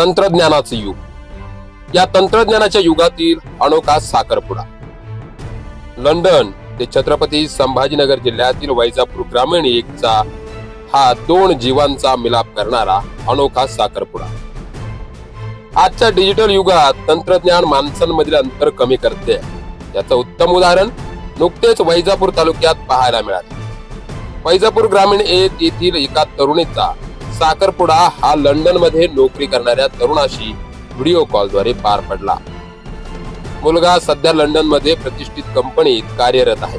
तंत्रज्ञानाचे युग. या तंत्रज्ञानाच्या युगातील अनोखा साखरपुडा. लंडन ते छत्रपती संभाजीनगर जिल्ह्यातील वैजापूर ग्रामीण एकचा हा दोन जीवांचा मिलाप करणारा अनोखा साखरपुडा. आजच्या डिजिटल युगात तंत्रज्ञान माणसांमधील अंतर कमी करते. याचं उत्तम उदाहरण नुकतेच वैजापूर तालुक्यात पाहायला मिळाले. वैजापूर ग्रामीण एक येथील एका तरुणीचा साखरपुडा हा लंडनमध्ये नोकरी करणाऱ्या तरुणाशी व्हिडिओ कॉलद्वारे पार पडला. मुलगा सध्या लंडनमध्ये प्रतिष्ठित कंपनीत कार्यरत आहे.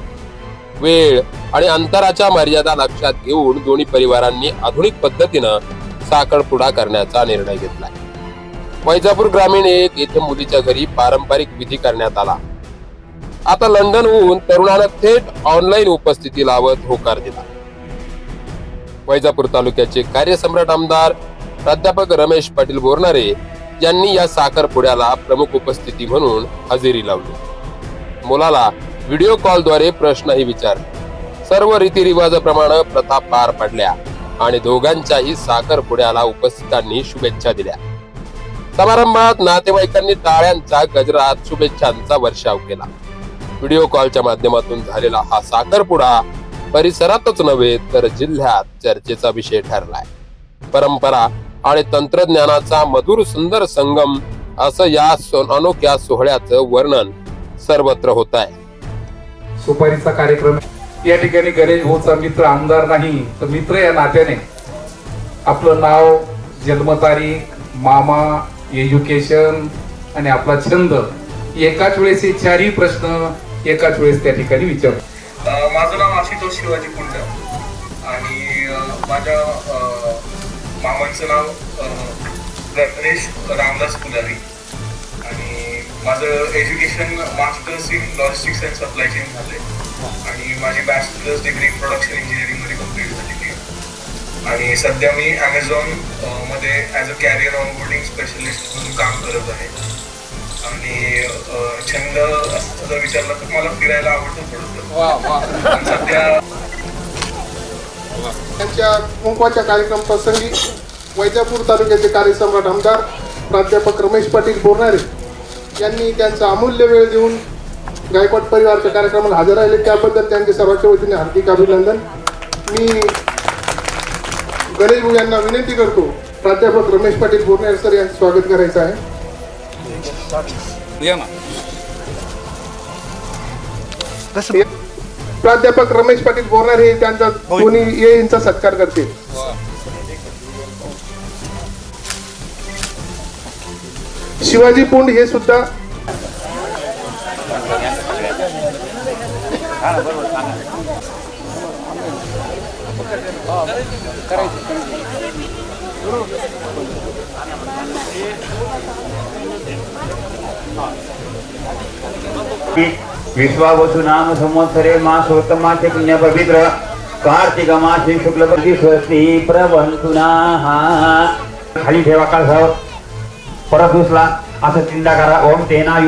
वेळ आणि अंतराच्या मर्यादा लक्षात घेऊन दोन्ही परिवारांनी आधुनिक पद्धतीनं साखरपुडा करण्याचा निर्णय घेतला. वैजापूर ग्रामीण एक येथे मुलीच्या घरी पारंपरिक विधी करण्यात आला. आता लंडनहून तरुणानं थेट ऑनलाईन उपस्थिती लावत होकार दिला. वैजापूर तालुक्याचे कार्यसम्राट आमदार प्राध्यापक रमेश पाटील बोरणारे यांनी या साखरपुड्याला प्रमुख उपस्थिती म्हणून हजेरी लावली. मुलाला व्हिडिओ कॉलद्वारे प्रश्नही विचारले. सर्व रीतिरिवाजाप्रमाणे प्रथा पार पडल्या आणि दोघांच्याही साखरपुड्याला उपस्थितांनी शुभेच्छा दिल्या. समारंभात नातेवाईकांनी टाळ्यांचा गजरात शुभेच्छांचा वर्षाव केला. व्हिडिओ कॉलच्या माध्यमातून झालेला हा साखरपुडा परिसरातच नव्हे तर जिल्ह्यात चर्चेचा विषय ठरलाय. परंपरा आणि तंत्रज्ञानाचा मधुर सुंदर संगम असं या अनोख्या सोहळ्याचं वर्णन सर्वत्र होत आहे. सुपारीचा कार्यक्रम. या ठिकाणी गणेश भाऊचा मित्र आमदार नाही तर मित्र या नात्याने. आपलं नाव जन्मतारीख मामा एज्युकेशन आणि आपला छंद. एकाच वेळेस हे चारही प्रश्न एकाच वेळेस त्या ठिकाणी विचारतो. आशुतोष शिवाजी कुंड. आणि माझ्या मामांचं नाव गणेश रामदास पुजारी. आणि माझं education masters in logistics and supply chain झाले आणि माझी बॅचलर्स डिग्री प्रोडक्शन इंजिनिअरिंगमध्ये कंप्लीट झालेली आहे. आणि सध्या मी ॲमेझॉनमध्ये as a carrier onboarding specialist म्हणून काम करत आहे. आणि छंद जर विचारला तर मला फिरायला आवडतं थोडंसं. सध्या त्यांच्या कुंकवाच्या कार्यक्रम प्रसंगी वैजापूर तालुक्याचे कार्यसम्राट आमदार प्राध्यापक रमेश पाटील बोरणारे यांनी त्यांचा अमूल्य वेळ देऊन गायकवाड परिवारच्या कार्यक्रमाला हजर राहिले. त्याबद्दल त्यांच्या सर्वांच्या वतीने हार्दिक अभिनंदन. मी गणेश भाऊ यांना विनंती करतो प्राध्यापक रमेश पाटील बोरणारे सर यांचं स्वागत करायचं आहे. प्राध्यापक रमेश पाटील बोरणारे हे त्यांचा दोन्ही ये यांचा सत्कार करतील. शिवाजी पुंड हे सुद्धा विश्वावसु नाम संवत्सरे मासोत्तमासे पुण्य पवित्र कार्तिक मासे शुक्ल पती स्वस्ती प्रवंतुनाः खाली ठेवा काळजावर परत उचला. असं चिंता करा. ओम तेना